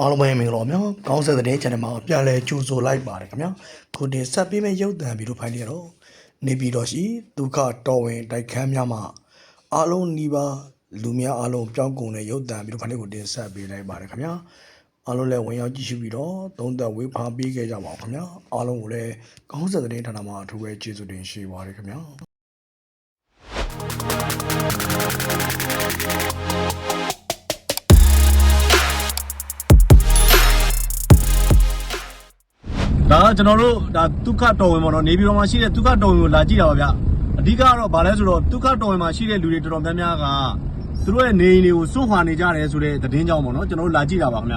အားလုံးပဲမင်္ဂလာပါဗျာ။ကောင်းဆက်တဲ့ channel မှာပြန်လည်ကြိုဆိုလိုက်ပါတယ်ခင်ဗျာ။ခုတင်ဆက်ပေးမယ့်ရုပ်သံဗီဒီယိုဖိုင်လေးကတော့နေပြည်တော်ရှိဒုက္ခတော်ဝင်တိုက်ခန်းများမှာအားလုံးနှီးပါလူများအားလုံးပြောင်းကုန်တဲ့ရုပ်သံဗီဒီယိုဖိုင်လေးကိုတင်ဆက်ပေးလိုက်ပါတယ်ခင်ဗျာ။အားလုံးလည်းဝင်ရောက်ကြည့်ရှုပြီးတော့သုံးသပ်ဝေဖန်ပေးခဲ့ကြပါဦးခင်ဗျာ။အားလုံးကိုလည်းကောင်းဆက်တဲ့ဌာနမှာအထူးပဲကျေးဇူးတင်ရှိပါတယ်ခင်ဗျာ။ ဒါကကျွန်တော်တို့ဒါဒုက္ခတော်ဝင်ပေါ့နော်နေပြည်တော်မှာရှိတဲ့ဒုက္ခတော်ဝင်ကိုလာကြည့်တာပါဗျအဓိကကတော့ဗာလဲဆိုတော့ဒုက္ခတော်ဝင်မှာရှိတဲ့လူတွေတော်တော်များများကသူတို့ရဲ့နေအိမ်တွေကိုစွန့်ခွာနေကြတယ်ဆိုတဲ့သတင်းကြောင့်ပေါ့နော်ကျွန်တော်တို့လာကြည့်တာပါခင်ဗျ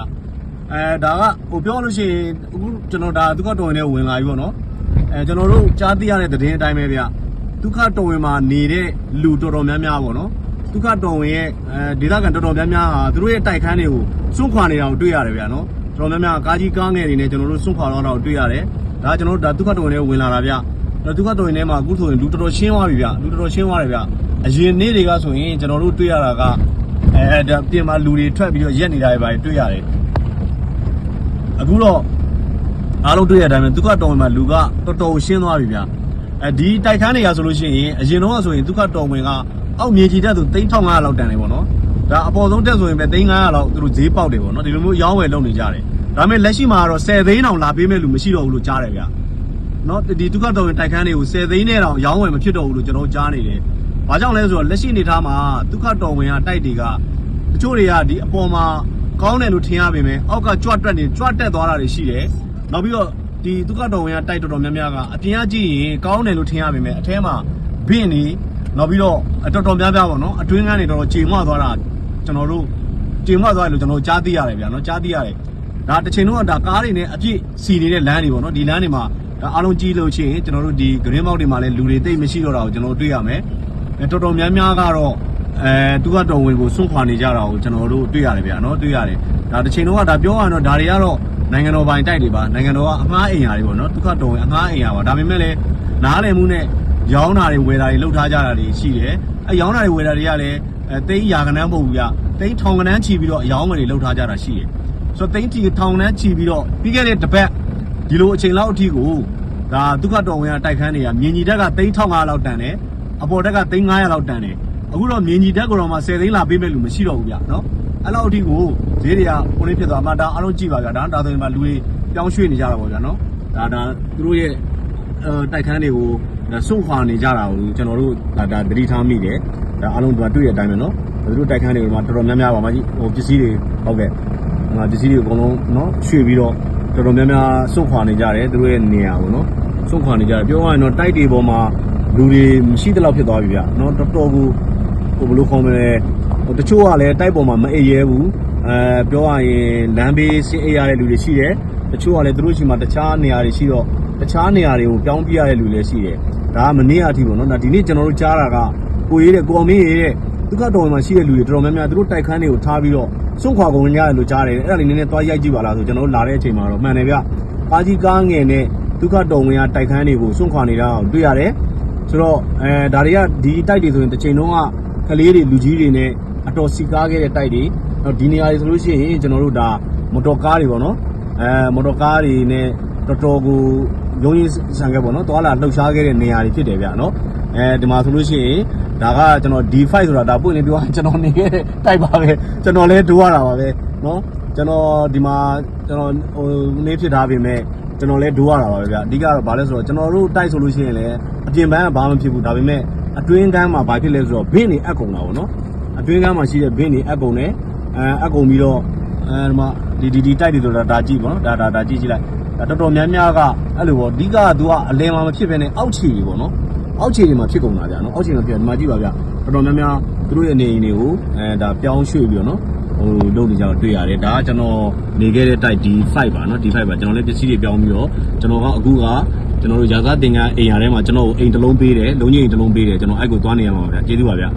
အဲဒါကဟိုပြောလို့ရှိရင်အခုကျွန်တော်ဒါဒုက္ခတော်ဝင်နဲ့ဝင်လာပြီပေါ့နော်အဲကျွန်တော်တို့ကြားသိရတဲ့သတင်းအတိုင်းပဲဗျဒုက္ခတော်ဝင်မှာနေတဲ့လူတော်တော်များများပေါ့နော်ဒုက္ခတော်ဝင်ရဲ့အဲဒေသခံတော်တော်များများဟာသူတို့ရဲ့တိုက်ခန်းတွေကိုစွန့်ခွာနေတာကိုတွေ့ရတယ်ဗျာနော် တော်တော်များများကားကြီးကားငယ်တွေနဲ့ကျွန်တော်တို့စွန့်ခွာတော့တာကိုတွေ့ရတယ်။ဒါကကျွန်တော်တို့ဒါဒုက္ခတော်ဝင်ထဲဝင်လာတာဗျ။ဒါဒုက္ခတော်ဝင်ထဲမှာအခုဆိုရင်လူတော်တော်ရှင်းသွားပြီဗျ။လူတော်တော်ရှင်းသွားတယ်ဗျ။အရင်နေ့တွေကဆိုရင်ကျွန်တော်တို့တွေ့ရတာကအဲဒါပြင်မှာလူတွေထွက်ပြီးတော့ရက်နေတာတွေပါတွေ့ရတယ်။အခုတော့အားလုံးတွေ့ရတဲ့အတိုင်းပဲဒုက္ခတော်ဝင်မှာလူကတော်တော်ရှင်းသွားပြီဗျ။အဲဒီတိုက်ခန်းတွေကဆိုလို့ရှိရင်အရင်တော့ဆိုရင်ဒုက္ခတော်ဝင်ကအောက်မြေကြီးတက်ဆို3500လောက်တန်တယ်ပေါ့နော်။ ဒါအပေါ်ဆုံးတက်ဆိုရင်ပဲ3500လောက်သူတို့ဈေးပေါက်တယ်ပေါ့နော်ဒီလိုမျိုးရောင်းဝယ်လုပ်နေကြတယ်ဒါပေမဲ့လက်ရှိမှာကတော့10သိန်းတောင်လာပေးမဲ့လူမရှိတော့ဘူးလို့ကြားတယ်ဗျနော်ဒီဒုက္ခတော်ဝင်တိုက်ခန်းတွေကို10သိန်းနဲ့တောင်ရောင်းဝယ်မဖြစ်တော့ဘူးလို့ကျွန်တော်ကြားနေတယ်ဘာကြောင့်လဲဆိုတော့လက်ရှိအနေထားမှာဒုက္ခတော်ဝင်ကတိုက်တွေကတချို့တွေကဒီအပေါ်မှာကောင်းတယ်လို့ထင်ရပေမဲ့အောက်ကကြွတက်နေကြွတက်သွားတာတွေရှိတယ်နောက်ပြီးတော့ဒီဒုက္ခတော်ဝင်ကတိုက်တော်တော်များများကအပြင်ကကြည့်ရင်ကောင်းတယ်လို့ထင်ရပေမဲ့အထဲမှာဘင့်နေနောက်ပြီးတော့တော်တော်များများပေါ့နော်အတွင်းကန်းတွေတော်တော်ကြေမွသွားတာ ကျွန်တော်တို့တင်မသွားတယ်လို့ကျွန်တော်ကြားသိရတယ်ဗျာနော်ကြားသိရတယ်ဒါတစ်ချိန်လုံးကဒါကားတွေနဲ့အပြည့်စီနေတဲ့လမ်းတွေပေါ့နော်ဒီလမ်းတွေမှာဒါအားလုံးကြီးလို့ရှိရင်ကျွန်တော်တို့ဒီဂရင်းမောက်တွေမှာလည်းလူတွေတိတ်မရှိတော့တာကိုကျွန်တော်တွေ့ရမယ်အဲတော်တော်များများကတော့အဲသူကတော်ဝင်ကိုစွန့်ခွာနေကြတာကိုကျွန်တော်တို့တွေ့ရတယ်ဗျာနော်တွေ့ရတယ်ဒါတစ်ချိန်လုံးကဒါပြောရရင်တော့ဒါတွေကတော့နိုင်ငံတော်ပိုင်တိုက်တွေပါနိုင်ငံတော်ကအငှားအိမ်ယာတွေပေါ့နော်သူကတော်ဝင်အငှားအိမ်ယာပါဒါပေမဲ့လည်းနားလည်မှုနဲ့ရောင်းတာတွေဝယ်တာတွေလုပ်ထားကြတာတွေရှိတယ်အဲရောင်းတာတွေဝယ်တာတွေကလည်းအဲတိန်းရာကနန်းပုံဘူးဗျ တိန်းထောင်ကနန်းချီပြီးတော့အယောင်းငွေတွေလှုပ်ထားကြတာရှိတယ်ဆိုတော့တိန်းတီထောင်ကနန်းချီပြီးတော့ပြီးခဲ့တဲ့တစ်ပတ်ဒီလိုအချိန်လောက်အထိကိုဒါဒုက္ခတော်ဝင်ကတိုက်ခန်းတွေကမြင်ကြီးတက်ကတိန်း1500လောက်တန်တယ်အပေါ်တက်ကတိန်း900လောက်တန်တယ်အခုတော့မြင်ကြီးတက်ကတော့မှ10သိန်းလာပေးမဲ့လူမရှိတော့ဘူးဗျနော်အဲ့လောက်အထိကိုဈေးတွေကပုံလေးဖြစ်သွားမှဒါအားလုံးကြည့်ပါဗျာဒါဒါဆိုရင်မှလူတွေပြောင်းရွှေ့နေကြတာပေါ့ဗျာနော်ဒါဒါသူတို့ရဲ့အဲတိုက်ခန်းတွေကို စွန့်ခွာနေကြတာကိုကျွန်တော်တို့ဒါဒါသတိထားမိတယ်ဒါအားလုံးတို့တွေ့ရတဲ့အတိုင်းပဲနော်သူတို့တိုက်ခန်းတွေမှာတော်တော်များများပါမကြီးဟိုပစ္စည်းတွေဟုတ်ကဲ့ငါပစ္စည်းတွေအကုန်လုံးနော်ရွှေ့ပြီးတော့တော်တော်များများစွန့်ခွာနေကြတယ်သူတို့ရဲ့နေရာကိုနော်စွန့်ခွာနေကြတယ်ပြောရရင်တော့တိုက်တွေပေါ်မှာလူတွေမရှိသလောက်ဖြစ်သွားပြီဗျနော်တော်တော်ကိုဟိုဘယ်လိုခေါ်မလဲဟိုတချို့ကလည်းတိုက်ပေါ်မှာမအေးရဲဘူးအဲပြောရရင်လမ်းဘေးဆင်းအေးရတဲ့လူတွေရှိတယ်တချို့ကလည်းသူတို့ရှိမှတခြားနေရာတွေရှိတော့တခြားနေရာတွေကိုပြောင်းပြရတဲ့လူတွေလည်းရှိတယ် ဒါကမနေ့အထိပေါ့နော်ဒါဒီနေ့ကျွန်တော်တို့ကြားတာကကိုရေးတဲ့ကိုအောင်မင်းရေးတဲ့ဒုက္ခတော်ဝင်မှာရှိတဲ့လူတွေတော်တော်များများသူတို့တိုက်ခန်းတွေကိုထားပြီးတော့စွန့်ခွာကုန်ကြတယ်လို့ကြားတယ်အဲ့ဒါလေးနည်းနည်းသွားရိုက်ကြည့်ပါလားဆိုကျွန်တော်တို့လာတဲ့အချိန်မှာတော့မှန်တယ်ဗျကားကြီးကားငယ်နဲ့ဒုက္ခတော်ဝင်ကတိုက်ခန်းတွေကိုစွန့်ခွာနေတာကိုတွေ့ရတယ်ဆိုတော့အဲဒါတွေကဒီတိုက်တွေဆိုရင်တစ်ချိန်လုံးကကလေးတွေလူကြီးတွေနဲ့အတော်စီကားခဲ့တဲ့တိုက်တွေနောက်ဒီနေရာတွေဆိုလို့ရှိရင်ကျွန်တော်တို့ဒါမော်တော်ကားတွေပေါ့နော်အဲမော်တော်ကားတွေနဲ့ တော်တော်ကိုရုံးရင်းဆန်ခဲ့ပေါ့နော်တွာလာလှုပ်ရှားခဲ့တဲ့နေရာတွေဖြစ်တယ်ဗျာနော်အဲဒီမှာဆိုလို့ရှိရင်ဒါကကျွန်တော် D5 ဆိုတာဒါပွင့်လင်းပြောကျွန်တော်နေခဲ့တိုက်ပါပဲကျွန်တော်လည်းဒိုးရတာပါပဲနော်ကျွန်တော်ဒီမှာကျွန်တော်ဟိုနေဖြစ်ထားပြီမဲ့ကျွန်တော်လည်းဒိုးရတာပါပဲဗျအဓိကတော့ဘာလဲဆိုတော့ကျွန်တော်တို့တိုက်ဆိုလို့ရှိရင်လည်းအပြင်ပန်းကဘာမှမဖြစ်ဘူးဒါပေမဲ့အတွင်းကမ်းမှာဘာဖြစ်လဲဆိုတော့ဘင်းနေအက်ကုန်တာပေါ့နော်အတွင်းကမ်းမှာရှိတဲ့ဘင်းနေအက်ကုန်တယ်အဲအက်ကုန်ပြီးတော့အဲဒီမှာဒီဒီဒီတိုက်တယ်ဆိုတာဒါကြည့်ပေါ့နော်ဒါဒါဒါကြည့်ကြည့်လိုက် တော်တော်များများကအဲ့လိုပေါ့အဓိကက तू ကအလယ်မှာမဖြစ်ဘဲနဲ့အောက်ခြေတွေပေါ့နော်အောက်ခြေတွေမှာဖြစ်ကုန်တာဗျာနော်အောက်ခြေမှာဖြစ်ဒီမှာကြည့်ပါဗျာတော်တော်များများသူတို့ရဲ့အနေအင်းတွေကိုအဲဒါပြောင်းရွှေ့ပြီးတော့နော်ဟိုလုပ်နေကြတော့တွေ့ရတယ်ဒါကကျွန်တော်နေခဲ့တဲ့တိုက် D5 ပါနော် D5 ပါကျွန်တော်လည်းပစ္စည်းတွေပြောင်းပြီးတော့ကျွန်တော်ကအခုကကျွန်တော်တို့ရာဇသင်္ကန်းအိမ်ယာထဲမှာကျွန်တော်ကိုအိမ်တစ်လုံးပေးတယ်လုံးကြီးအိမ်တစ်လုံးပေးတယ်ကျွန်တော်အဲ့ကိုသွားနေရမှာပါဗျာကျေးဇူးပါဗျာ